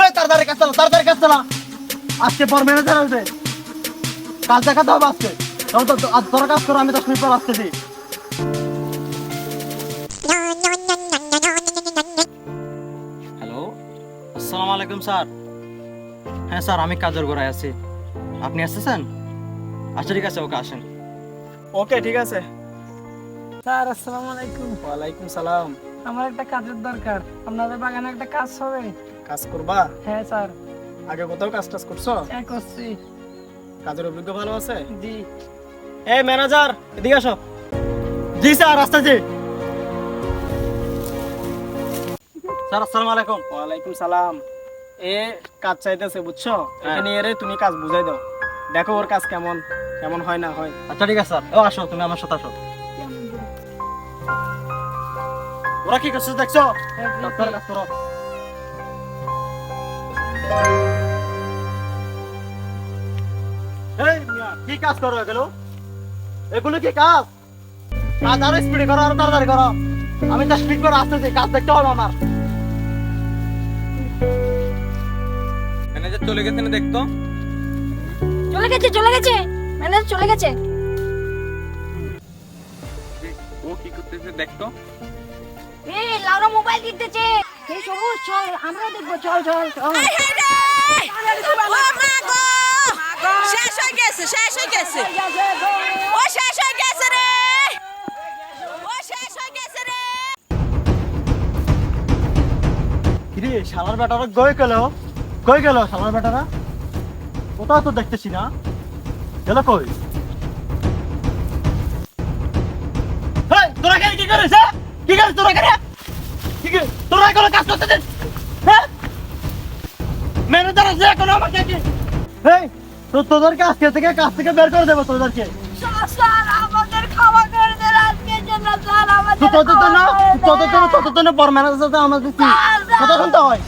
এই তাড়াতাড়ি কাজ চালা তাড়াতাড়ি কাজ চালা। আজকে পর ম্যানেজার আসবে। কাল দেখাতে হবে আজকে। আজ তোরা কাজ করো আমি দশ মিনিট পর আসতেছি। হ্যালো আসসালামু আলাইকুম স্যার। হ্যাঁ স্যার আমি কাজের গোড়ায় আছি। আপনি আসতেছেন? আচ্ছা ঠিক আছে ওকে আসেন। ওকে ঠিক আছে। স্যার আসসালামু আলাইকুম। ওয়ালাইকুম সালাম। আমার একটা কাজের দরকার। আপনাদের বাগানে একটা কাজ হবে। কাজ করবা? হ্যাঁ স্যার। আগে কোথাও কাজ টাজ করছ? হ্যাঁ করছি। কাজের অভিজ্ঞ ভালো আছে? জি। এই ম্যানেজার এদিকে আসো। জি স্যার আসতেছি। স্যার আসসালামু আলাইকুম। ওয়ালাইকুম সালাম। এ কাজ চাইতেছে বুঝছ? এখানে এরে তুমি কাজ বুঝাই দাও। দেখো ওর কাজ কেমন কেমন হয় না হয়। আচ্ছা ঠিক আছে স্যার। ও আসো তুমি আমার সাথে আসো। ওরা কি করছে দেখছ? জি, ডাক্তার জি। কাজ করো এই কি কাজ করো এগুলো? এগুলো কি কাজ? কাজ আরও স্পিডে করো আরও তাড়াতাড়ি করো। আমি তো স্পিড করে আসতেছি কাজ দেখতে হবে আমার। ম্যানেজার চলে গেছে না দেখতো? চলে গেছে চলে গেছে। ম্যানেজার চলে গেছে। ও কি করতেছে দেখতো? এই লাউরা মোবাইল কিনতেছে সবুজ চল আমরা দেখব চল চল চল। শেষ হয়ে গেছে শেষ হয়ে গেছে। ও শেষ হয়ে গেছে রে! ও শেষ হয়ে গেছে রে! কিরে শালার বেটারা গই গেল? কই গেল শালার বেটারা? কোথাও তো দেখতেছি না। গেল কই? তোরা কি করিস হ্যাঁ? কি করিস তোরা এখানে? কি? তোরা এখনও কাজ করতে দিস হ্যাঁ? ম্যানেজার আছে এখন আমাকে কি এই তো তোদেরকে আজকে থেকে কাজ থেকে বের করে দেবো তোদেরকে। তোদের জন্য। তোদের জন্য তোদের জন্য বড় ম্যানেজার সাথে আমাদের কি কথা শুনতে হয়?